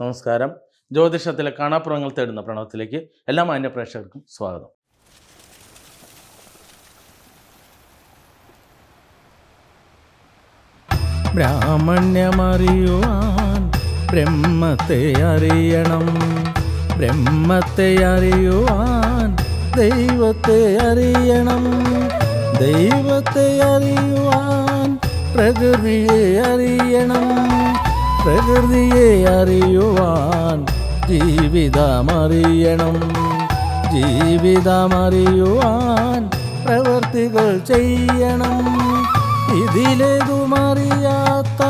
നമസ്കാരം. ജ്യോതിഷത്തിലെ കാണാപ്പുറങ്ങൾ തേടുന്ന പ്രണവത്തിലേക്ക് എല്ലാ മാന്യ പ്രേക്ഷകർക്കും സ്വാഗതം. ബ്രാഹ്മണ്യമറിയുവാൻ ബ്രഹ്മത്തെ അറിയണം. ബ്രഹ്മത്തെ അറിയുവാൻ ദൈവത്തെ അറിയണം. ദൈവത്തെ അറിയുവാൻ പ്രകൃതിയെ അറിയണം. പ്രകൃതിയെ അറിയുവാൻ ജീവിതമറിയണം. ജീവിതമറിയുവാൻ പ്രവർത്തികൾ ചെയ്യണം. ഇതിലേതുമറിയാത്ത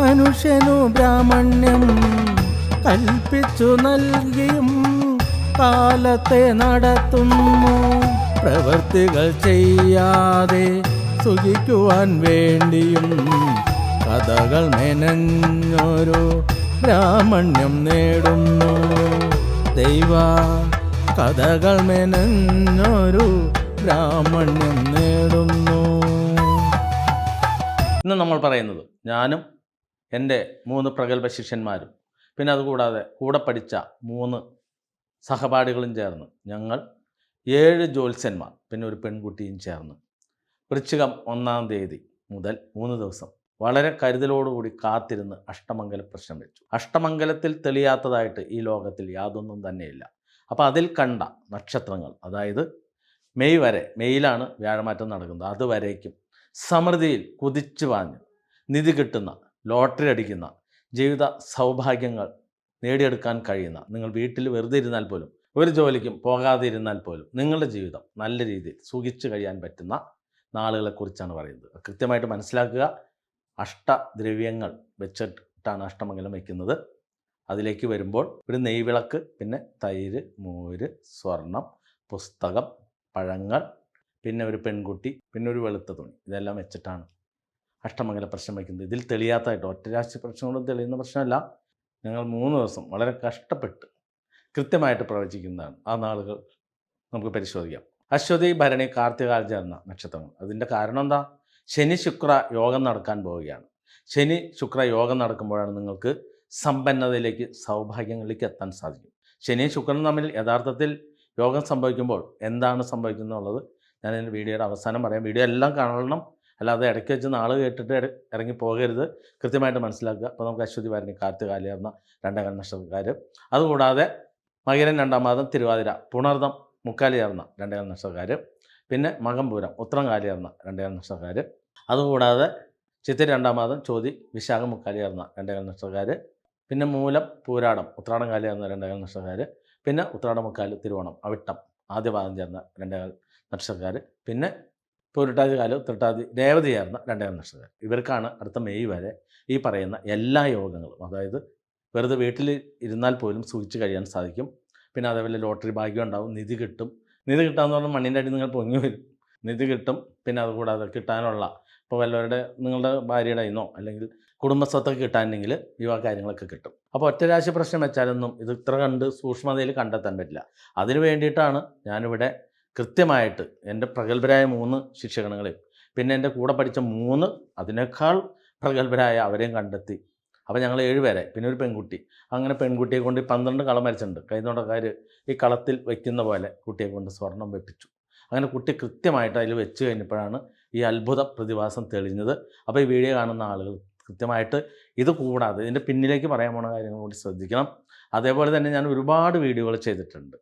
മനുഷ്യനു ബ്രാഹ്മണ്യം കൽപ്പിച്ചു നൽകിയും കാലത്തെ നടത്തുന്നു. പ്രവർത്തികൾ ചെയ്യാതെ സുഖിക്കുവാൻ വേണ്ടിയും കഥകൾ മെനഞ്ഞൊരു ബ്രാഹ്മണ്യം നേടുന്നു. ദൈവ കഥകൾ മെനഞ്ഞൊരു ബ്രാഹ്മണ്യം നേടുന്നു. ഇന്ന് നമ്മൾ പറയുന്നത് ഞാനും എന്റെ മൂന്ന് പ്രഗത്ഭ ശിഷ്യന്മാരും പിന്നെ അതുകൂടാതെ കൂടെ പഠിച്ച മൂന്ന് സഹപാഠികളും ചേർന്ന് ഞങ്ങൾ ഏഴ് ജ്യോത്സ്യന്മാർ പിന്നെ ഒരു പെൺകുട്ടിയും ചേർന്ന് വൃശ്ചികം ഒന്നാം തീയതി മുതൽ മൂന്ന് ദിവസം വളരെ കരുതലോടുകൂടി കാത്തിരുന്ന് അഷ്ടമംഗല പ്രശ്നം വെച്ചു. അഷ്ടമംഗലത്തിൽ തെളിയാത്തതായിട്ട് ഈ ലോകത്തിൽ യാതൊന്നും തന്നെയില്ല. അപ്പോൾ അതിൽ കണ്ട നക്ഷത്രങ്ങൾ അതായത് മെയ് വരെ മെയ്യിലാണ് വ്യാഴമാറ്റം നടക്കുന്നത്. അതുവരേക്കും സമൃദ്ധിയിൽ കുതിച്ചു വാഞ്ഞ് നിധി കിട്ടുന്ന ലോട്ടറി അടിക്കുന്ന ജീവിത സൗഭാഗ്യങ്ങൾ നേടിയെടുക്കാൻ കഴിയുന്ന നിങ്ങൾ വീട്ടിൽ വെറുതെ ഇരുന്നാൽ പോലും ഒരു ജോലിക്കും പോകാതെ ഇരുന്നാൽ പോലും നിങ്ങളുടെ ജീവിതം നല്ല രീതിയിൽ സുഖിച്ചു കഴിയാൻ പറ്റുന്ന നാളുകളെക്കുറിച്ചാണ് പറയുന്നത്. കൃത്യമായിട്ട് മനസ്സിലാക്കുക. അഷ്ടദ്രവ്യങ്ങൾ വെച്ചിട്ടാണ് അഷ്ടമംഗലം വയ്ക്കുന്നത് അതിലേക്ക് വരുമ്പോൾ ഒരു നെയ്വിളക്ക് പിന്നെ തൈര് മോര് സ്വർണം പുസ്തകം പഴങ്ങൾ പിന്നെ ഒരു പെൺകുട്ടി പിന്നെ ഒരു വെളുത്ത തുണി. ഇതെല്ലാം വെച്ചിട്ടാണ് അഷ്ടമംഗല പ്രശ്നം വയ്ക്കുന്നത് ഇതിൽ തെളിയാത്തതായിട്ട് ഒറ്റ രാശി പ്രശ്നം കൊണ്ട് തെളിയുന്ന പ്രശ്നമല്ല. ഞങ്ങൾ മൂന്ന് ദിവസം വളരെ കഷ്ടപ്പെട്ട് കൃത്യമായിട്ട് പ്രവചിക്കുന്നതാണ്. ആ നാളുകൾ നമുക്ക് പരിശോധിക്കാം. അശ്വതി ഭരണി കാർത്തികാൽ ചേർന്ന നക്ഷത്രങ്ങൾ. അതിന്റെ കാരണം എന്താ? ശനി ശുക്ര യോഗം നടക്കാൻ പോവുകയാണ്. ശനി ശുക്ര യോഗം നടക്കുമ്പോഴാണ് നിങ്ങൾക്ക് സമ്പന്നതയിലേക്ക് സൗഭാഗ്യങ്ങളിലേക്ക് എത്താൻ സാധിക്കും. ശനി ശുക്രനും തമ്മിൽ യഥാർത്ഥത്തിൽ യോഗം സംഭവിക്കുമ്പോൾ എന്താണ് സംഭവിക്കുന്നത് എന്നുള്ളത് ഞാൻ എന്റെ വീഡിയോയുടെ അവസാനം പറയാം. വീഡിയോ എല്ലാം കാണണം. അല്ലാതെ ഇടയ്ക്ക് വെച്ച് നാൾ കേട്ടിട്ട് ഇറങ്ങി പോകരുത്. കൃത്യമായിട്ട് മനസ്സിലാക്കുക. അപ്പോൾ നമുക്ക് അശ്വതി ഭരണി കാർത്തികാലിയർന്ന രണ്ടകം നക്ഷത്രക്കാർ അതുകൂടാതെ മകരൻ രണ്ടാം മാതം തിരുവാതിര പുണർദം മുക്കാലിയർന്ന രണ്ടേകാൽ നക്ഷത്രക്കാർ പിന്നെ മകംപൂരം ഉത്രംകാലിയർന്ന രണ്ടേകാൽ നക്ഷത്രക്കാർ അതുകൂടാതെ ചിത്തിര രണ്ടാം മാതം ചോതി വിശാഖം മുക്കാലി ചേർന്ന രണ്ടേകാൽ നക്ഷത്രക്കാർ പിന്നെ മൂലം പൂരാടം ഉത്രാടം കാലി ചേർന്ന രണ്ടേകാൽ നക്ഷത്രക്കാർ പിന്നെ ഉത്രാടം മുക്കാൽ തിരുവോണം അവിട്ടം ആദ്യപാദം ചേർന്ന രണ്ടേകാൽ നക്ഷത്രക്കാർ പിന്നെ പൂരിട്ടാതി കാലം തൃട്ടാതി രേവതി ചേർന്ന രണ്ടേകാൽ നക്ഷത്രക്കാർ ഇവർക്കാണ് അടുത്ത മെയ് വരെ ഈ പറയുന്ന എല്ലാ യോഗങ്ങളും. അതായത് വെറുതെ വീട്ടിൽ ഇരുന്നാൽ പോലും സൂക്ഷിച്ച് കഴിയാൻ സാധിക്കും. പിന്നെ അതേപോലെ ലോട്ടറി ഭാഗ്യം ഉണ്ടാവും നിധി കിട്ടും. നിധി കിട്ടാന്ന് പറഞ്ഞാൽ മണ്ണിന്റെ അടി നിങ്ങൾ പൊങ്ങി വരും. നിധി കിട്ടും പിന്നെ അതുകൂടാതെ കിട്ടാനുള്ള ഇപ്പോൾ വല്ലവരുടെ നിങ്ങളുടെ ഭാര്യയുടെ ഇന്നോ അല്ലെങ്കിൽ കുടുംബസ്വത്തൊക്കെ കിട്ടാനെങ്കിൽ വിവാഹ കാര്യങ്ങളൊക്കെ കിട്ടും. അപ്പോൾ ഒറ്റരാശി പ്രശ്നം വെച്ചാലൊന്നും ഇത് ഇത്ര കണ്ട് സൂക്ഷ്മതയിൽ കണ്ടെത്താൻ പറ്റില്ല. അതിനു വേണ്ടിയിട്ടാണ് ഞാനിവിടെ കൃത്യമായിട്ട് എന്റെ പ്രഗത്ഭരായ മൂന്ന് ശിക്ഷകണങ്ങളെയും പിന്നെ എന്റെ കൂടെ പഠിച്ച മൂന്ന് അതിനേക്കാൾ പ്രഗത്ഭരായ അവരെയും കണ്ടെത്തി അപ്പോൾ ഞങ്ങൾ ഏഴുപേരെ പിന്നെ ഒരു പെൺകുട്ടി. അങ്ങനെ പെൺകുട്ടിയെ കൊണ്ട് പന്ത്രണ്ട് കളം വരച്ചിട്ടുണ്ട്. കൈനോടക്കാർ ഈ കളത്തിൽ വയ്ക്കുന്ന പോലെ കുട്ടിയെ കൊണ്ട് സ്വർണം വെപ്പിച്ചു. അങ്ങനെ കുട്ടി കൃത്യമായിട്ട് അതിൽ വെച്ച് കഴിഞ്ഞപ്പോഴാണ് ഈ അത്ഭുത പ്രതിഭാസം തെളിഞ്ഞത്. അപ്പോൾ ഈ വീഡിയോ കാണുന്ന ആളുകൾ കൃത്യമായിട്ട് ഇത് കൂടാതെ ഇതിന്റെ പിന്നിലേക്ക് പറയാൻ പോണ കാര്യങ്ങൾ കൂടി ശ്രദ്ധിക്കണം. അതേപോലെ തന്നെ ഞാൻ ഒരുപാട് വീഡിയോകൾ ചെയ്തിട്ടുണ്ട്.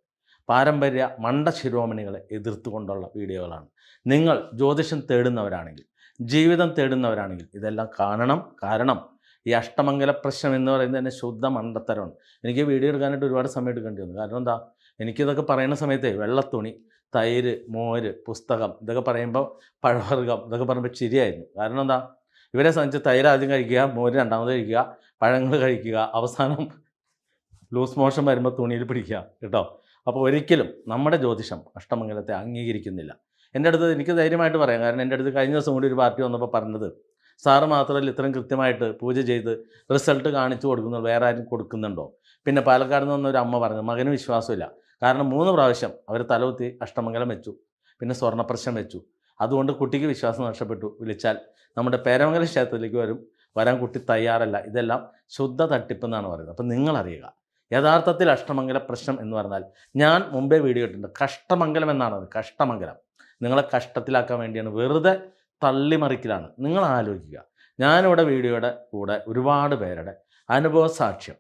പാരമ്പര്യ മണ്ട ശിരോമണികളെ എതിർത്തുകൊണ്ടുള്ള വീഡിയോകളാണ്. നിങ്ങൾ ജ്യോതിഷം തേടുന്നവരാണെങ്കിൽ ജീവിതം തേടുന്നവരാണെങ്കിൽ ഇതെല്ലാം കാണണം. കാരണം ഈ അഷ്ടമംഗല പ്രശ്നം എന്ന് പറയുന്നത് തന്നെ ശുദ്ധ മണ്ടത്തരമാണ്. എനിക്ക് വീഡിയോ എടുക്കാനായിട്ട് ഒരുപാട് സമയം എടുക്കേണ്ടി വന്നു. കാരണം എന്താ? എനിക്കിതൊക്കെ പറയുന്ന സമയത്തെ വെള്ളത്തുണി തൈര് മോര് പുസ്തകം ഇതൊക്കെ പറയുമ്പോൾ പഴവർഗം ഇതൊക്കെ പറയുമ്പോൾ ശരിയായിരുന്നു കാരണം എന്താ? ഇവരെ സംബന്ധിച്ച് തൈര് ആദ്യം കഴിക്കുക മോര് രണ്ടാമത് കഴിക്കുക പഴങ്ങൾ കഴിക്കുക അവസാനം ലൂസ് മോഷൻ വരുമ്പോൾ തുണിയിൽ പിടിക്കുക കേട്ടോ. അപ്പോൾ ഒരിക്കലും നമ്മുടെ ജ്യോതിഷം അഷ്ടമംഗലത്തെ അംഗീകരിക്കുന്നില്ല. എന്റെ അടുത്ത് എനിക്ക് ധൈര്യമായിട്ട് പറയാം. കാരണം എന്റെ അടുത്ത് കഴിഞ്ഞ ദിവസം കൂടി ഒരു പാർട്ടി വന്നപ്പോൾ പറഞ്ഞത് സാറ് മാത്രമല്ല ഇത്രയും കൃത്യമായിട്ട് പൂജ ചെയ്ത് റിസൾട്ട് കാണിച്ചു കൊടുക്കുന്നു വേറെ ആരും കൊടുക്കുന്നുണ്ടോ? പിന്നെ പാലക്കാട് നിന്ന് ഒരു അമ്മ പറഞ്ഞു മകന് വിശ്വാസമില്ല. കാരണം മൂന്ന് പ്രാവശ്യം അവർ തലകുത്തി അഷ്ടമംഗലം വെച്ചു പിന്നെ സ്വർണപ്രശ്നം വെച്ചു. അതുകൊണ്ട് കുട്ടിക്ക് വിശ്വാസം നഷ്ടപ്പെട്ടു. വിളിച്ചാൽ നമ്മുടെ പേരമംഗല ക്ഷേത്രത്തിലേക്ക് വരും. വരാൻ കുട്ടി തയ്യാറല്ല. ഇതെല്ലാം ശുദ്ധ തട്ടിപ്പ് എന്നാണ് പറയുന്നത്. അപ്പം നിങ്ങളറിയുക യഥാർത്ഥത്തിൽ അഷ്ടമംഗല പ്രശ്നം എന്ന് പറഞ്ഞാൽ ഞാൻ മുമ്പേ വീഡിയോ ഇട്ടിട്ടുണ്ട്. കഷ്ടമംഗലം എന്നാണ് കഷ്ടമംഗലം. നിങ്ങളെ കഷ്ടത്തിലാക്കാൻ വേണ്ടിയാണ്. വെറുതെ തള്ളിമറിക്കലാണ്. നിങ്ങൾ ആലോചിക്കുക ഞാനിവിടെ വീഡിയോയുടെ കൂടെ ഒരുപാട് പേരുടെ അനുഭവ സാക്ഷ്യം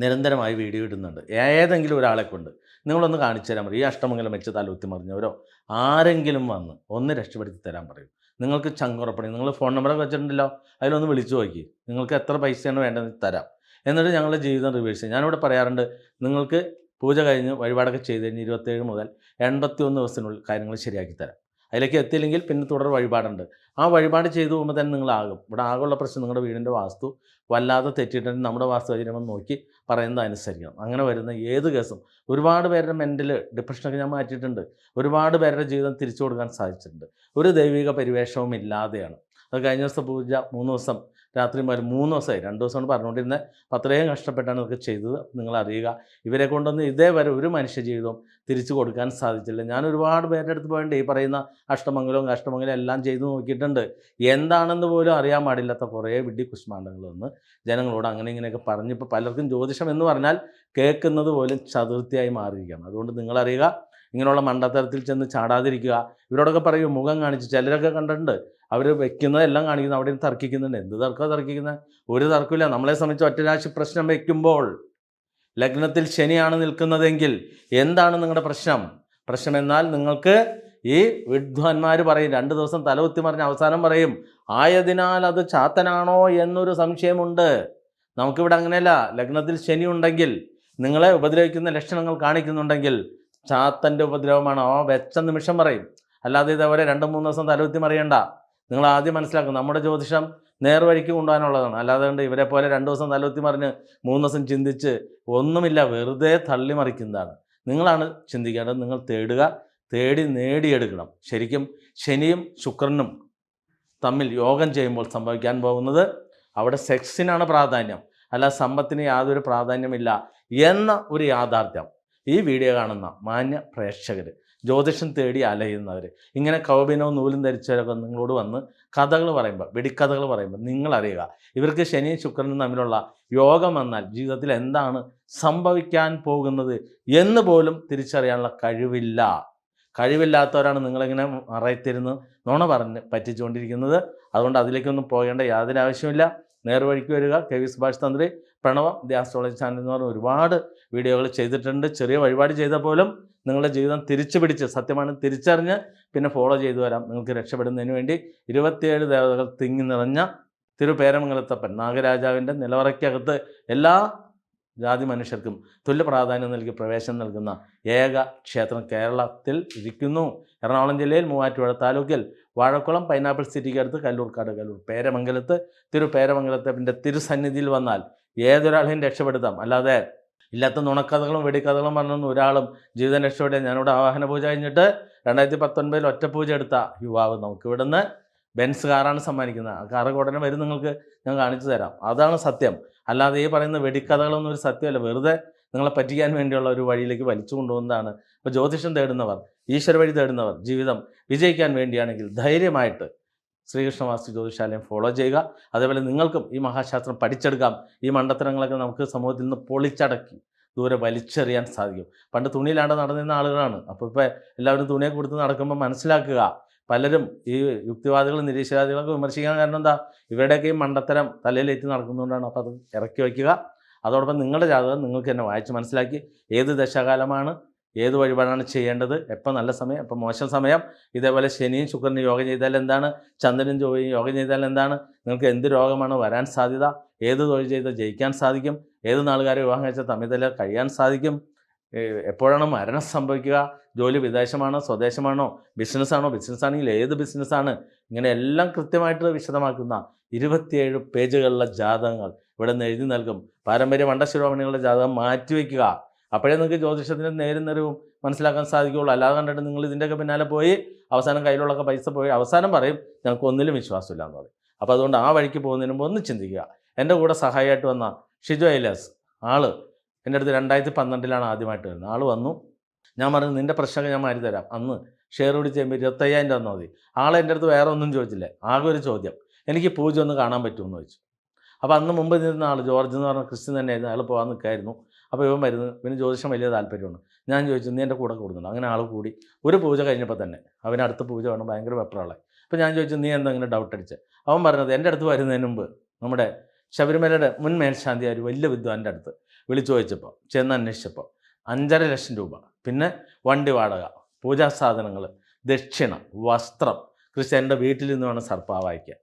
നിരന്തരമായി വീഡിയോ ഇടുന്നുണ്ട്. ഏതെങ്കിലും ഒരാളെ കൊണ്ട് നിങ്ങളൊന്ന് കാണിച്ചു തരാൻ പറയും ഈ അഷ്ടമംഗലം വെച്ച് തലൂത്തി മറിഞ്ഞവരോ ആരെങ്കിലും വന്ന് ഒന്ന് രക്ഷപ്പെടുത്തി തരാൻ പറയും. നിങ്ങൾക്ക് ചങ്കുറപ്പണി നിങ്ങൾ ഫോൺ നമ്പറൊക്കെ വെച്ചിട്ടുണ്ടല്ലോ അതിലൊന്ന് വിളിച്ചു നോക്കി. നിങ്ങൾക്ക് എത്ര പൈസയാണ് വേണ്ടതെന്ന് തരാം. എന്നിട്ട് ഞങ്ങളുടെ ജീവിതം റിവേഴ്സ് ചെയ്യും. ഞാനിവിടെ പറയാറുണ്ട് നിങ്ങൾക്ക് പൂജ കഴിഞ്ഞ് വഴിപാടൊക്കെ ചെയ്ത് കഴിഞ്ഞ് ഇരുപത്തേഴ് മുതൽ എൺപത്തി ഒന്ന് ദിവസത്തിനുള്ളിൽ കാര്യങ്ങൾ ശരിയാക്കി തരാം. അതിലേക്ക് എത്തിയില്ലെങ്കിൽ പിന്നെ തുടർ വഴിപാടുണ്ട്. ആ വഴിപാട് ചെയ്തു പോകുമ്പോൾ തന്നെ നിങ്ങളാകും. ഇവിടെ ആകെയുള്ള പ്രശ്നം നിങ്ങളുടെ വീടിന്റെ വാസ്തു വല്ലാതെ തെറ്റിയിട്ടുണ്ട്. നമ്മുടെ വാസ്തു കഴിയുമ്പോൾ നോക്കി പറയുന്നത് അനുസരിക്കണം. അങ്ങനെ വരുന്ന ഏത് കേസും. ഒരുപാട് പേരുടെ മെന്റൽ ഡിപ്രഷനൊക്കെ ഞാൻ മാറ്റിയിട്ടുണ്ട്. ഒരുപാട് പേരുടെ ജീവിതം തിരിച്ചു കൊടുക്കാൻ സാധിച്ചിട്ടുണ്ട്. ഒരു ദൈവിക പരിവേഷവും ഇല്ലാതെയാണ്. അത് കഴിഞ്ഞ ദിവസത്തെ പൂജ മൂന്ന് ദിവസം രാത്രി മൂന്ന് ദിവസമായി. രണ്ട് ദിവസമാണ് പറഞ്ഞുകൊണ്ടിരുന്നത് അത്രയും കഷ്ടപ്പെട്ടാണ് ഇതൊക്കെ ചെയ്തത്. നിങ്ങൾ അറിയുക ഇവരെ കൊണ്ടൊന്നും ഇതേവരെ ഒരു മനുഷ്യ ജീവിതവും തിരിച്ചു കൊടുക്കാൻ സാധിച്ചില്ല. ഞാൻ ഒരുപാട് പേരുടെ അടുത്ത് പോയിട്ട് ഈ പറയുന്ന അഷ്ടമംഗലവും കഷ്ടമംഗലവും എല്ലാം ചെയ്തു നോക്കിയിട്ടുണ്ട്. എന്താണെന്ന് പോലും അറിയാൻ പാടില്ലാത്ത കുറേ വിഡ്ഢി കുഷ്മാണ്ഡങ്ങൾ ജനങ്ങളോട് അങ്ങനെ ഇങ്ങനെയൊക്കെ പറഞ്ഞിപ്പോൾ പലർക്കും ജ്യോതിഷം എന്ന് പറഞ്ഞാൽ കേൾക്കുന്നത് പോലും ചതുർത്ഥിയായി മാറിയിരിക്കുകയാണ്. അതുകൊണ്ട് നിങ്ങളറിയുക ഇങ്ങനെയുള്ള മണ്ടത്തരത്തിൽ ചെന്ന് ചാടാതിരിക്കുക. ഇവരോടൊക്കെ പറയും മുഖം കാണിച്ച് ചിലരൊക്കെ കണ്ടിട്ടുണ്ട്. അവർ വെക്കുന്നതെല്ലാം കാണിക്കുന്നു അവിടെ തർക്കിക്കുന്നുണ്ട്. എന്ത് തർക്കമാണ് തർക്കിക്കുന്നത് ഒരു തർക്കമില്ല നമ്മളെ സംബന്ധിച്ച് ഒറ്റരാശി പ്രശ്നം വയ്ക്കുമ്പോൾ ലഗ്നത്തിൽ ശനിയാണ് നിൽക്കുന്നതെങ്കിൽ എന്താണ് നിങ്ങളുടെ പ്രശ്നം? പ്രശ്നം എന്നാൽ നിങ്ങൾക്ക് ഈ വിദ്വാൻമാർ പറയും രണ്ട് ദിവസം തലകുത്തി മറിഞ്ഞ് അവസാനം പറയും ആയതിനാൽ അത് ചാത്തനാണോ എന്നൊരു സംശയമുണ്ട്. നമുക്കിവിടെ അങ്ങനെയല്ല. ലഗ്നത്തിൽ ശനി ഉണ്ടെങ്കിൽ നിങ്ങളെ ഉപദ്രവിക്കുന്ന ലക്ഷണങ്ങൾ കാണിക്കുന്നുണ്ടെങ്കിൽ ചാത്തന്റെ ഉപദ്രവമാണ്. ആ വെച്ച നിമിഷം പറയും. അല്ലാതെ ഇതേപോലെ രണ്ട് മൂന്ന് ദിവസം തലകുത്തി മറിയണ്ട. നിങ്ങൾ ആദ്യം മനസ്സിലാക്കും നമ്മുടെ ജ്യോതിഷം നേർവഴിക്ക് കൊണ്ടുപോകാനുള്ളതാണ്. അല്ലാതെ കൊണ്ട് ഇവരെ പോലെ രണ്ട് ദിവസം തലകുത്തി മറിഞ്ഞ് മൂന്ന് ദിവസം ചിന്തിച്ച് ഒന്നുമില്ല വെറുതെ തള്ളി മറിക്കുന്നതാണ്. നിങ്ങളാണ് ചിന്തിക്കേണ്ടത് നിങ്ങൾ തേടുക തേടി നേടിയെടുക്കണം. ശരിക്കും ശനിയും ശുക്രനും തമ്മിൽ യോഗം ചെയ്യുമ്പോൾ സംഭവിക്കാൻ പോകുന്നത് അവിടെ സെക്സിനാണ് പ്രാധാന്യം. അല്ല സമ്പത്തിന് യാതൊരു പ്രാധാന്യമില്ല എന്ന ഒരു യാഥാർത്ഥ്യം. ഈ വീഡിയോ കാണുന്ന മാന്യ പ്രേക്ഷകർ ജ്യോതിഷം തേടി അലയുന്നവർ ഇങ്ങനെ കൗബിനോ നൂലും ധരിച്ചവരൊക്കെ നിങ്ങളോട് വന്ന് കഥകൾ പറയുമ്പോൾ വെടിക്കഥകൾ പറയുമ്പോൾ നിങ്ങളറിയുക. ഇവർക്ക് ശനിയും ശുക്രനും തമ്മിലുള്ള യോഗം വന്നാൽ ജീവിതത്തിൽ എന്താണ് സംഭവിക്കാൻ പോകുന്നത് എന്ന് പോലും തിരിച്ചറിയാനുള്ള കഴിവില്ല. കഴിവില്ലാത്തവരാണ് നിങ്ങളിങ്ങനെ മറയത്തിരുന്ന് നുണ പറഞ്ഞ് പറ്റിച്ചുകൊണ്ടിരിക്കുന്നത്. അതുകൊണ്ട് അതിലേക്കൊന്നും പോകേണ്ട യാതൊരു ആവശ്യമില്ല നേർവഴിക്ക് വരിക. കെ വി സുഭാഷ് തന്ത്രി പ്രണവം ദി ആസ്ട്രോളജി ചാനൽ എന്ന് പറഞ്ഞ ഒരുപാട് വീഡിയോകൾ ചെയ്തിട്ടുണ്ട്. ചെറിയ വഴിപാട് ചെയ്ത പോലും നിങ്ങളുടെ ജീവിതം തിരിച്ചു പിടിച്ച് സത്യമാണ് തിരിച്ചറിഞ്ഞ് പിന്നെ ഫോളോ ചെയ്തു വരാം. നിങ്ങൾക്ക് രക്ഷപ്പെടുന്നതിന് വേണ്ടി ഇരുപത്തിയേഴ് ദേവതകൾ തിങ്ങി നിറഞ്ഞ തിരുപേരമംഗലത്തപ്പൻ നാഗരാജാവിന്റെ നിലവറയ്ക്കകത്ത് എല്ലാ ജാതി മനുഷ്യർക്കും തുല്യ പ്രാധാന്യം നൽകി പ്രവേശനം നൽകുന്ന ഏക ക്ഷേത്രം കേരളത്തിൽ ഇരിക്കുന്നു. എറണാകുളം ജില്ലയിൽ മൂവാറ്റുപുഴ താലൂക്കിൽ വാഴക്കുളം പൈനാപ്പിൾ സിറ്റിക്ക് അടുത്ത് കല്ലൂർക്കാട് കല്ലൂർ. പേരമംഗലത്ത് തിരു പേരമംഗലത്തെ പിന്നെ തിരുസന്നിധിയിൽ വന്നാൽ ഏതൊരാളെയും രക്ഷപ്പെടുത്താം. അല്ലാതെ ഇല്ലാത്ത നുണക്കഥകളും വെടിക്കഥകളും പറഞ്ഞൊന്നും ഒരാളും ജീവിതം രക്ഷപ്പെടുക ഞാനിവിടെ ആവാഹന പൂജ കഴിഞ്ഞിട്ട് രണ്ടായിരത്തി പത്തൊൻപതിൽ ഒറ്റപ്പൂജ എടുത്ത യുവാവ് നമുക്ക് ഇവിടുന്ന് ബെൻസ് കാറാണ് സമ്മാനിക്കുന്നത്. ആ കാറ് ഉടനെ വരും നിങ്ങൾക്ക് ഞാൻ കാണിച്ചു തരാം. അതാണ് സത്യം. അല്ലാതെ ഈ പറയുന്ന വെടിക്കഥകളൊന്നും ഒരു സത്യമല്ല. വെറുതെ നിങ്ങളെ പറ്റിക്കാൻ വേണ്ടിയുള്ള ഒരു വഴിയിലേക്ക് വലിച്ചു കൊണ്ടുപോകുന്നതാണ്. അപ്പോൾ ജ്യോതിഷം തേടുന്നവർ ഈശ്വര വഴി തേടുന്നവർ ജീവിതം വിജയിക്കാൻ വേണ്ടിയാണെങ്കിൽ ധൈര്യമായിട്ട് ശ്രീകൃഷ്ണവാസ്തു ജ്യോതിഷാലയം ഫോളോ ചെയ്യുക. അതേപോലെ നിങ്ങൾക്കും ഈ മഹാശാസ്ത്രം പഠിച്ചെടുക്കാം. ഈ മണ്ടത്തരങ്ങളൊക്കെ നമുക്ക് സമൂഹത്തിൽ നിന്ന് പൊളിച്ചടക്കി ദൂരെ വലിച്ചെറിയാൻ സാധിക്കും. പണ്ട് തുണിയിലാണ്ട് നടന്നിരുന്ന ആളുകളാണ്. അപ്പോൾ ഇപ്പോൾ എല്ലാവരും തുണിയെ കൊടുത്ത് നടക്കുമ്പോൾ മനസ്സിലാക്കുക. പലരും ഈ യുക്തിവാദികളും നിരീശ്വരവാദികളൊക്കെ വിമർശിക്കാൻ കാരണം എന്താ? ഇവരുടെയൊക്കെ ഈ മണ്ടത്തരം തലയിലേറ്റ് നടക്കുന്നതുകൊണ്ടാണ്. അപ്പോൾ അത് ഇറക്കി വയ്ക്കുക. അതോടൊപ്പം നിങ്ങളുടെ ജാതകം നിങ്ങൾക്ക് തന്നെ വായിച്ച് മനസ്സിലാക്കി ഏത് ദശകാലമാണ് ഏത് വഴിപാടാണ് ചെയ്യേണ്ടത് എപ്പോൾ നല്ല സമയം എപ്പോൾ മോശം സമയം ഇതേപോലെ ശനിയും ശുക്രനും യോഗ ചെയ്താൽ എന്താണ് ചന്ദ്രനും ചൊവ്വയും യോഗ ചെയ്താൽ എന്താണ് നിങ്ങൾക്ക് എന്ത് രോഗമാണ് വരാൻ സാധ്യത ഏത് തൊഴിൽ ചെയ്താൽ ജയിക്കാൻ സാധിക്കും ഏത് നാളുകാരെ വിവാഹം കഴിച്ചാൽ തമ്മിൽ തല കഴിയാൻ സാധിക്കും എപ്പോഴാണ് മരണം സംഭവിക്കുക ജോലി വിദേശമാണോ സ്വദേശമാണോ ബിസിനസ്സാണോ ബിസിനസ് ആണെങ്കിൽ ഏത് ബിസിനസ്സാണ് ഇങ്ങനെ എല്ലാം കൃത്യമായിട്ട് വിശദമാക്കുന്ന ഇരുപത്തിയേഴ് പേജുകളിലെ ജാതകങ്ങൾ ഇവിടെ നിന്ന് എഴുതി നൽകും. പാരമ്പര്യ മണ്ഡശിരോമണികളുടെ ജാതകം മാറ്റിവെക്കുക അപ്പോഴേ നിങ്ങൾക്ക് ജ്യോതിഷത്തിന്റെ നേരും നിറവും മനസ്സിലാക്കാൻ സാധിക്കുകയുള്ളൂ. അല്ലാതെ കണ്ടിട്ട് നിങ്ങൾ ഇതിന്റെയൊക്കെ പിന്നാലെ പോയി അവസാനം കയ്യിലുള്ളൊക്കെ പൈസ പോയി അവസാനം പറയും ഞങ്ങൾക്ക് ഒന്നിലും വിശ്വാസമില്ല എന്ന് പറയും. അപ്പോൾ അതുകൊണ്ട് ആ വഴിക്ക് പോകുന്നതിന് മുമ്പ് ഒന്ന് ചിന്തിക്കുക. എന്റെ കൂടെ സഹായമായിട്ട് വന്ന ഷിജു ഐലാസ് ആൾ എന്റെ അടുത്ത് രണ്ടായിരത്തി പന്ത്രണ്ടിലാണ് ആദ്യമായിട്ട് വരുന്നത്. ആൾ വന്നു. ഞാൻ പറഞ്ഞു നിന്റെ പ്രശ്നമൊക്കെ ഞാൻ മാറ്റി തരാം. അന്ന് ഷെയർ കൂടി ചെയ്യുമ്പോൾ ഇരുപത്തയ്യായിരം രൂപ തന്നാൽ മതി. ആളെ എന്റെ അടുത്ത് വേറെ ഒന്നും ചോദിച്ചില്ല. ആകെ ഒരു ചോദ്യം. എനിക്ക് പൂജ ഒന്ന് കാണാൻ പറ്റുമെന്ന് ചോദിച്ചു. അപ്പോൾ അന്ന് മുമ്പ് നിന്ന ആൾ ജോർജ് എന്ന് പറഞ്ഞ ക്രിസ്ത്യൻ തന്നെയായിരുന്നു. അയാൾ പോകാൻ നിൽക്കായിരുന്നു. അപ്പോൾ ഇവൻ വരുന്നു. പിന്നെ ജ്യോതിഷം വലിയ താല്പര്യമാണ് ഞാൻ ചോദിച്ചു നീ എന്റെ കൂടെ കൂടുന്നുണ്ട്? അങ്ങനെ ആൾ കൂടി. ഒരു പൂജ കഴിഞ്ഞപ്പോൾ തന്നെ അവന് അടുത്ത പൂജ വേണം ഭയങ്കര വെപ്രാളെ അപ്പോൾ ഞാൻ ചോദിച്ചു നീ എന്താ ഇങ്ങനെ ഡൗട്ട് അടിച്ച്? അവൻ പറഞ്ഞത് എന്റെ അടുത്ത് വരുന്നതിന് മുമ്പ് നമ്മുടെ ശബരിമലയുടെ മുൻ മേൽശാന്തി ഒരു വലിയ വിദ്വാന്റെ അടുത്ത് വിളിച്ചു ചോദിച്ചപ്പോൾ ചെന്ന് അന്വേഷിച്ചപ്പോൾ അഞ്ചര ലക്ഷം രൂപ പിന്നെ വണ്ടി വാടക പൂജാ സാധനങ്ങൾ ദക്ഷിണ വസ്ത്രം ക്രിസ്ത്യന്റെ വീട്ടിൽ നിന്ന് വേണം സർപ്പാ വായിക്കാൻ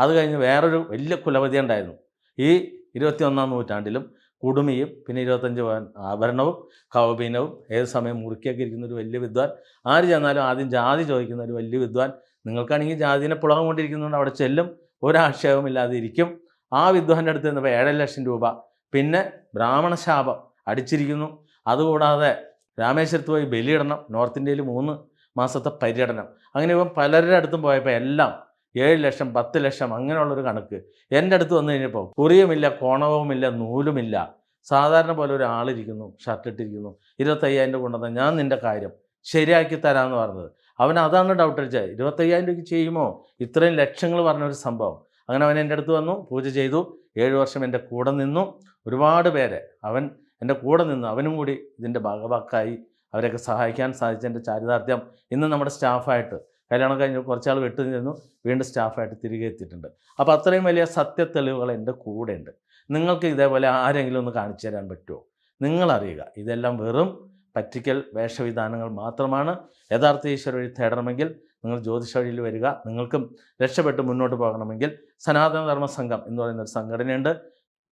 അത് കഴിഞ്ഞ് വേറൊരു വലിയ കുലപതി ഉണ്ടായിരുന്നു. ഈ ഇരുപത്തിയൊന്നാം നൂറ്റാണ്ടിലും കുടുമിയും പിന്നെ ഇരുപത്തഞ്ച് ആഭരണവും കൗപീനവും ഏത് സമയം മുറുക്കിയൊക്കെ ഇരിക്കുന്ന ഒരു വലിയ വിദ്വാൻ. ആര് ചെന്നാലും ആദ്യം ജാതി ചോദിക്കുന്ന ഒരു വലിയ വിദ്വാൻ. നിങ്ങൾക്കാണെങ്കിൽ ജാതിനെ പുളകം കൊണ്ടിരിക്കുന്നതുകൊണ്ട് അവിടെ ചെല്ലും. ഒരാക്ഷേപമില്ലാതെ ഇരിക്കും. ആ വിദ്വാന്റെ അടുത്ത് നിന്നപ്പോൾ ഏഴര ലക്ഷം രൂപ. പിന്നെ ബ്രാഹ്മണശാപം അടിച്ചിരിക്കുന്നു. അതുകൂടാതെ രാമേശ്വരത്ത് പോയി ബലിയിടണം. നോർത്ത് ഇന്ത്യയിൽ മൂന്ന് മാസത്തെ പര്യടനം. അങ്ങനെ ഇവൻ പലരുടെ അടുത്തും പോയപ്പോൾ എല്ലാം ഏഴ് ലക്ഷം പത്ത് ലക്ഷം അങ്ങനെയുള്ളൊരു കണക്ക്. എന്റെ അടുത്ത് വന്നു കഴിഞ്ഞപ്പോൾ കുറിയുമില്ല കോണവുമില്ല നൂലുമില്ല. സാധാരണ പോലെ ഒരാളിരിക്കുന്നു ഷർട്ട് ഇട്ടിരിക്കുന്നു ഇരുപത്തയ്യായിരം രൂപ കൊണ്ടുവന്നാൽ ഞാൻ നിന്റെ കാര്യം ശരിയാക്കി തരാമെന്ന് പറഞ്ഞത്. അവൻ അതാണ് ഡൗട്ട് അടിച്ചത്. ഇരുപത്തയ്യായിരം രൂപയ്ക്ക് ചെയ്യുമോ? ഇത്രയും ലക്ഷങ്ങൾ പറഞ്ഞൊരു സംഭവം. അങ്ങനെ അവൻ എന്റെ അടുത്ത് വന്നു പൂജ ചെയ്തു. ഏഴ് വർഷം എന്റെ കൂടെ നിന്നു. ഒരുപാട് പേരെ അവൻ എന്റെ കൂടെ നിന്നു. അവനും കൂടി ഇതിന്റെ ഭാഗവാക്കായി അവരെയൊക്കെ സഹായിക്കാൻ സാധിച്ച എന്റെ ചാരിതാർത്ഥ്യം ഇന്ന് നമ്മുടെ സ്റ്റാഫായിട്ട് കല്യാണം കഴിഞ്ഞ് കുറച്ചാൾ വിട്ടു നിന്നു വീണ്ടും സ്റ്റാഫായിട്ട് തിരികെ എത്തിയിട്ടുണ്ട്. അപ്പോൾ അത്രയും വലിയ സത്യ തെളിവുകൾ എന്റെ കൂടെ ഉണ്ട് നിങ്ങൾക്ക് ഇതേപോലെ ആരെങ്കിലും ഒന്ന് കാണിച്ചു തരാൻ പറ്റുമോ? നിങ്ങളറിയുക. ഇതെല്ലാം വെറും പറ്റിക്കൽ വേഷവിധാനങ്ങൾ മാത്രമാണ്. യഥാർത്ഥ ഈശ്വര വഴി തേടണമെങ്കിൽ നിങ്ങൾ ജ്യോതിഷ വഴിയിൽ വരിക. നിങ്ങൾക്കും രക്ഷപ്പെട്ട് മുന്നോട്ട് പോകണമെങ്കിൽ സനാതനധർമ്മ സംഘം എന്ന് പറയുന്ന ഒരു സംഘടനയുണ്ട്.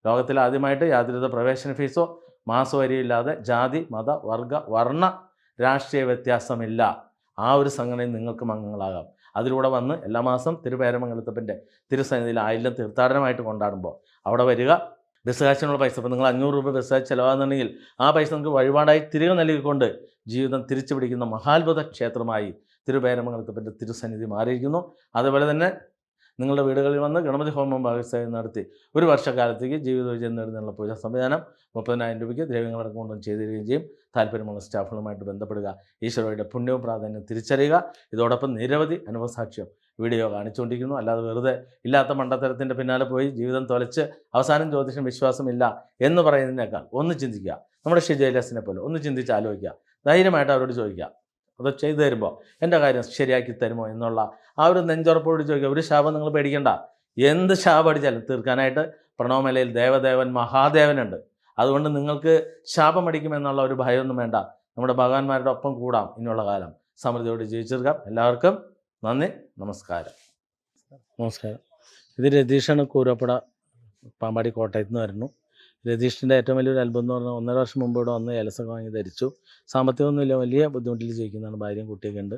ലോകത്തിൽ ആദ്യമായിട്ട് യാതൊരുവിധ പ്രവേശന ഫീസോ മാസവരിയില്ലാതെ ജാതി മത വർഗ വർണ രാഷ്ട്രീയ വ്യത്യാസമില്ല. ആ ഒരു സംഘടനയിൽ നിങ്ങൾക്ക് അംഗങ്ങളാകാം. അതിലൂടെ വന്ന് എല്ലാ മാസം തിരുപേരമംഗലത്തപ്പന്റെ തിരുസന്നിധിയിൽ ആയില്യം തീർത്ഥാടനമായിട്ട് കൊണ്ടാടുമ്പോൾ അവിടെ വരിക. ബസ് കാശിനുള്ള പൈസ. ഇപ്പോൾ നിങ്ങൾ അഞ്ഞൂറ് രൂപ ബസ് കാശ് ചിലവാകുന്നുണ്ടെങ്കിൽ ആ പൈസ നിങ്ങൾക്ക് വഴിപാടായി തിരികെ നൽകിക്കൊണ്ട് ജീവിതം തിരിച്ചു പിടിക്കുന്ന മഹാത്ഭുത ക്ഷേത്രമായി തിരുപേരമംഗലത്തപ്പന്റെ തിരുസന്നിധി മാറിയിരിക്കുന്നു. അതുപോലെ തന്നെ നിങ്ങളുടെ വീടുകളിൽ വന്ന് ഗണപതി ഹോമം ഭാഗസ്ഥയും നടത്തി ഒരു വർഷക്കാലത്തേക്ക് ജീവിത വിജയം നേടുന്നതിനുള്ള പൂജാ സംവിധാനം മുപ്പതിനായിരം രൂപയ്ക്ക് ദ്രവ്യങ്ങളടക്കം കൊണ്ടും ചെയ്തു തരികയും ചെയ്യും. താല്പര്യമുള്ള സ്റ്റാഫുകളുമായിട്ട് ബന്ധപ്പെടുക. ഈശ്വരയുടെ പുണ്യവും പ്രാധാന്യം തിരിച്ചറിയുക. ഇതോടൊപ്പം നിരവധി അനുഭവസാക്ഷ്യം വീഡിയോ കാണിച്ചുകൊണ്ടിരിക്കുന്നു. അല്ലാതെ വെറുതെ ഇല്ലാത്ത മണ്ടത്തരത്തിന്റെ പിന്നാലെ പോയി ജീവിതം തൊലച്ച് അവസാനം ജ്യോതിഷം വിശ്വാസമില്ല എന്ന് പറയുന്നതിനേക്കാൾ ഒന്ന് ചിന്തിക്കുക. നമ്മുടെ ഷിജൈലസിനെ പോലെ ഒന്ന് ചിന്തിച്ച് ആലോചിക്കുക. ധൈര്യമായിട്ട് അവരോട് ചോദിക്കുക. അത് ചെയ്തു തരുമ്പോൾ എന്റെ കാര്യം ശരിയാക്കി തരുമോ എന്നുള്ള ആ ഒരു നെഞ്ചുറപ്പോട് ചോദിക്കുക ഒരു ശാപം നിങ്ങൾ പേടിക്കണ്ട. എന്ത് ശാപം അടിച്ചാലും തീർക്കാനായിട്ട് പ്രണവമലയിൽ ദേവദേവൻ മഹാദേവനുണ്ട്. അതുകൊണ്ട് നിങ്ങൾക്ക് ശാപം അടിക്കുമെന്നുള്ള ഒരു ഭയമൊന്നും വേണ്ട. നമ്മുടെ ഭഗവാന്മാരുടെ ഒപ്പം കൂടാം ഇനിയുള്ള കാലം. സമൃദ്ധിയോട് ജീവിച്ചെടുക്കാം എല്ലാവർക്കും നന്ദി നമസ്കാരം. നമസ്കാരം. ഇത് രതീഷാണ് കൂരപ്പട പാമ്പാടി കോട്ടയത്ത് നിന്ന് വരുന്നു. രതീഷിന്റെ ഏറ്റവും വലിയൊരു അത്ഭുതം എന്ന് പറഞ്ഞാൽ ഒന്നര വർഷം മുമ്പ് ഇവിടെ വന്ന് ഏലസൊക്കെ വാങ്ങി ധരിച്ചു. സാമ്പത്തികമൊന്നുമില്ല വലിയ ബുദ്ധിമുട്ടിൽ ജീവിക്കുന്നതാണ്. ഭാര്യയും കുട്ടിയൊക്കെ ഉണ്ട്.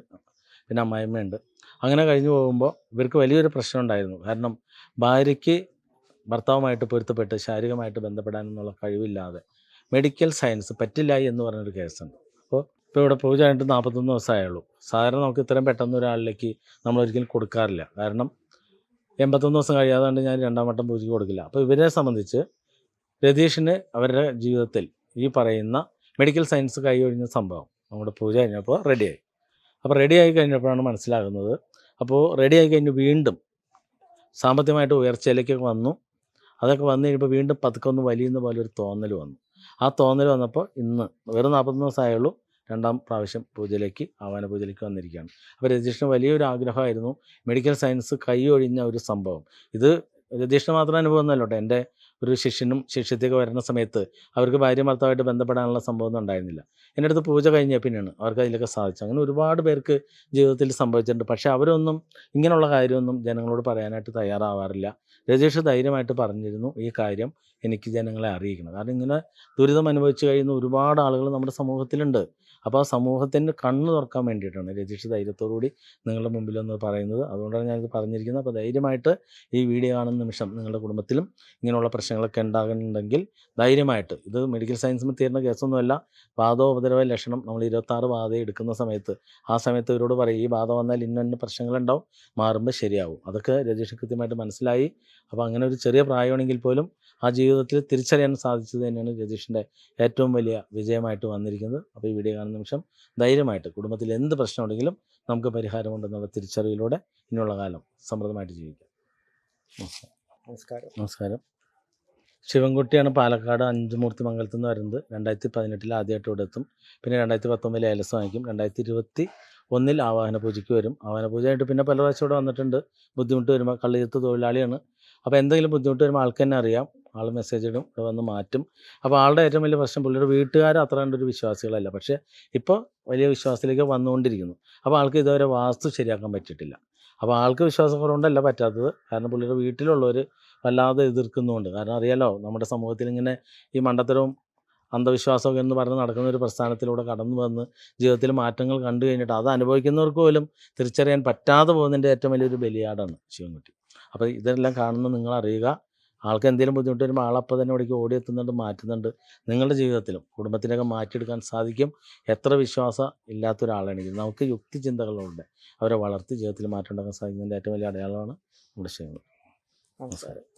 പിന്നെ അമ്മായിമ്മയുണ്ട് അങ്ങനെ കഴിഞ്ഞു പോകുമ്പോൾ ഇവർക്ക് വലിയൊരു പ്രശ്നം ഉണ്ടായിരുന്നു. കാരണം ഭാര്യയ്ക്ക് ഭർത്താവുമായിട്ട് പൊരുത്തപ്പെട്ട് ശാരീരികമായിട്ട് ബന്ധപ്പെടാനെന്നുള്ള കഴിവില്ലാതെ മെഡിക്കൽ സയൻസ് പറ്റില്ല എന്ന് പറഞ്ഞൊരു കേസുണ്ട് അപ്പോൾ ഇപ്പോൾ ഇവിടെ പൂജ കഴിഞ്ഞിട്ട് നാൽപ്പത്തൊന്ന് ദിവസമായുള്ളൂ. സാധാരണ നമുക്ക് ഇത്രയും പെട്ടെന്ന് ഒരാളിലേക്ക് നമ്മൾ ഒരിക്കലും കൊടുക്കാറില്ല. കാരണം എൺപത്തൊന്ന് ദിവസം കഴിയാതെ ഞാൻ രണ്ടാം വട്ടം പൂജയ്ക്ക് കൊടുക്കില്ല. അപ്പോൾ ഇവരെ സംബന്ധിച്ച് രതീഷിന് അവരുടെ ജീവിതത്തിൽ ഈ പറയുന്ന മെഡിക്കൽ സയൻസ് കൈയൊഴിഞ്ഞ സംഭവം നമ്മുടെ പൂജ കഴിഞ്ഞപ്പോൾ റെഡിയായി അപ്പോൾ റെഡി ആയി കഴിഞ്ഞപ്പോഴാണ് മനസ്സിലാകുന്നത്. അപ്പോൾ റെഡി ആയി കഴിഞ്ഞ് വീണ്ടും സാമ്പത്തികമായിട്ട് ഉയർച്ചയിലേക്കൊക്കെ വന്നു. അതൊക്കെ വന്നു കഴിയുമ്പോൾ വീണ്ടും പതുക്കെ ഒന്ന് വലിയുന്ന പോലെ ഒരു തോന്നൽ വന്നു. ആ തോന്നൽ വന്നപ്പോൾ ഇന്ന് വെറും നാൽപ്പത്തൊന്ന് ദിവസമായുള്ളൂ. രണ്ടാം പ്രാവശ്യം പൂജയിലേക്ക് ആവാന പൂജയിലേക്ക് വന്നിരിക്കുകയാണ്. അപ്പോൾ രതീഷിന് വലിയൊരു ആഗ്രഹമായിരുന്നു മെഡിക്കൽ സയൻസ് കൈയൊഴിഞ്ഞ ഒരു സംഭവം. ഇത് രതീഷിന് മാത്രം അനുഭവം ഒന്നുമല്ല കേട്ടോ. എന്റെ ഒരു ശിഷ്യനും ശിഷ്യത്തേക്ക് വരുന്ന സമയത്ത് അവർക്ക് ഭാര്യ ഭർത്താവായിട്ട് ബന്ധപ്പെടാനുള്ള സംഭവമൊന്നും ഉണ്ടായിരുന്നില്ല. എന്റെ അടുത്ത് പൂജ കഴിഞ്ഞ പിന്നെയാണ് അവർക്ക് അതിലൊക്കെ സാധിച്ചു. അങ്ങനെ ഒരുപാട് പേർക്ക് ജീവിതത്തിൽ സംഭവിച്ചിട്ടുണ്ട്. പക്ഷേ അവരൊന്നും ഇങ്ങനെയുള്ള കാര്യമൊന്നും ജനങ്ങളോട് പറയാനായിട്ട് തയ്യാറാവാറില്ല. രജേഷ് ധൈര്യമായിട്ട് പറഞ്ഞിരുന്നു ഈ കാര്യം എനിക്ക് ജനങ്ങളെ അറിയിക്കണം. കാരണം ഇങ്ങനെ ദുരിതം അനുഭവിച്ചു കഴിയുന്ന ഒരുപാട് ആളുകൾ നമ്മുടെ സമൂഹത്തിലുണ്ട്. അപ്പോൾ ആ സമൂഹത്തിന്റെ കണ്ണ് തുറക്കാൻ വേണ്ടിയിട്ടാണ്. രജിഷ് ധൈര്യത്തോടുകൂടി നിങ്ങളുടെ മുമ്പിലൊന്ന് പറയുന്നത്. അതുകൊണ്ടാണ് ഞാനിത് പറഞ്ഞിരിക്കുന്നത്. അപ്പോൾ ധൈര്യമായിട്ട് ഈ വീഡിയോ കാണുന്ന നിമിഷം നിങ്ങളുടെ കുടുംബത്തിലും ഇങ്ങനെയുള്ള പ്രശ്നങ്ങളൊക്കെ ഉണ്ടാകുന്നുണ്ടെങ്കിൽ ധൈര്യമായിട്ട് ഇത് മെഡിക്കൽ സയൻസ് തീരുന്ന കേസൊന്നുമല്ല. വാദോപദ്രവ ലക്ഷണം നമ്മൾ ഇരുപത്താറ് ബാധ എടുക്കുന്ന സമയത്ത് ആ സമയത്ത് ഇവരോട് പറയും ഈ ബാധ വന്നാൽ ഇന്ന പ്രശ്നങ്ങളുണ്ടാവും മാറുമ്പോൾ ശരിയാവും. അതൊക്കെ രജിഷ് കൃത്യമായിട്ട് മനസ്സിലായി. അപ്പോൾ അങ്ങനെ ഒരു ചെറിയ പ്രായമാണെങ്കിൽ പോലും ആ ജീവിതത്തിൽ തിരിച്ചറിയാൻ സാധിച്ചത് തന്നെയാണ് രതീഷിന്റെ ഏറ്റവും വലിയ വിജയമായിട്ട് വന്നിരിക്കുന്നത്. അപ്പോൾ ഈ വീഡിയോ കാണുന്ന നിമിഷം ധൈര്യമായിട്ട് കുടുംബത്തിൽ എന്ത് പ്രശ്നമുണ്ടെങ്കിലും നമുക്ക് പരിഹാരമുണ്ടെന്നുള്ള തിരിച്ചറിവിലൂടെ ഇനിയുള്ള കാലം സമൃദ്ധമായിട്ട് ജീവിക്കാം. നമസ്കാരം. നമസ്കാരം. ശിവൻകുട്ടിയാണ് പാലക്കാട് അഞ്ചുമൂർത്തി മംഗലത്ത് നിന്ന് വരുന്നത്. രണ്ടായിരത്തി പതിനെട്ടിൽ ആദ്യമായിട്ട് ഇവിടെ എത്തും. പിന്നെ രണ്ടായിരത്തി പത്തൊമ്പതിൽ ഏലസ് വാങ്ങിക്കും. രണ്ടായിരത്തി ഇരുപത്തി ഒന്നിൽ ആവാഹന പൂജയ്ക്ക് വരും. ആവാഹന പൂജയായിട്ട് പിന്നെ പല പ്രാവശ്യം ഇവിടെ വന്നിട്ടുണ്ട്. ബുദ്ധിമുട്ട് വരുമ്പോൾ കള്ളിയത്ത് തൊഴിലാളിയാണ്. അപ്പോൾ എന്തെങ്കിലും ബുദ്ധിമുട്ട് വരുമ്പോൾ ആൾക്ക് തന്നെ അറിയാം. ആൾ മെസ്സേജ് ഇടും ഇവിടെ വന്ന് മാറ്റും. അപ്പോൾ ആളുടെ ഏറ്റവും വലിയ പ്രശ്നം പുള്ളിയുടെ വീട്ടുകാർ അത്ര കണ്ടൊരു വിശ്വാസികളല്ല. പക്ഷേ ഇപ്പോൾ വലിയ വിശ്വാസത്തിലേക്ക് വന്നുകൊണ്ടിരിക്കുന്നു. അപ്പോൾ ആൾക്ക് ഇതുവരെ വാസ്തു ശരിയാക്കാൻ പറ്റിയിട്ടില്ല. അപ്പോൾ ആൾക്ക് വിശ്വാസം കുറവുകൊണ്ടല്ല പറ്റാത്തത്. കാരണം പുള്ളിയുടെ വീട്ടിലുള്ളവർ വല്ലാതെ എതിർക്കുന്നുണ്ട് കാരണം അറിയാലോ നമ്മുടെ സമൂഹത്തിൽ ഇങ്ങനെ ഈ മണ്ടത്തരവും അന്ധവിശ്വാസമൊക്കെ എന്ന് പറഞ്ഞ് നടക്കുന്ന ഒരു പ്രസ്ഥാനത്തിലൂടെ കടന്നു വന്ന് ജീവിതത്തിൽ മാറ്റങ്ങൾ കണ്ടു കഴിഞ്ഞിട്ട് അത് അനുഭവിക്കുന്നവർക്ക് പോലും തിരിച്ചറിയാൻ പറ്റാതെ പോകുന്നതിന്റെ ഏറ്റവും വലിയൊരു ബലിയാടാണ് ശിവൻകുട്ടി. അപ്പോൾ ഇതെല്ലാം കാണുന്ന നിങ്ങൾ അറിയുക ആൾക്ക് എന്തെങ്കിലും ബുദ്ധിമുട്ട് വരുമ്പോൾ ആളപ്പോൾ തന്നെ ഇവിടേക്ക് ഓടിയെത്തുന്നുണ്ട് മാറ്റുന്നുണ്ട്. നിങ്ങളുടെ ജീവിതത്തിലും കുടുംബത്തിനൊക്കെ മാറ്റിയെടുക്കാൻ സാധിക്കും. എത്ര വിശ്വാസം ഇല്ലാത്ത ഒരാളാണെങ്കിൽ നമുക്ക് യുക്തി ചിന്തകളുണ്ട്. അവരെ വളർത്തി ജീവിതത്തിൽ മാറ്റം ഉണ്ടാക്കാൻ സാധിക്കുന്നതിന്റെ ഏറ്റവും വലിയ അടയാളമാണ് നമ്മുടെ ശിവൻകുട്ടി നമസ്കാരം.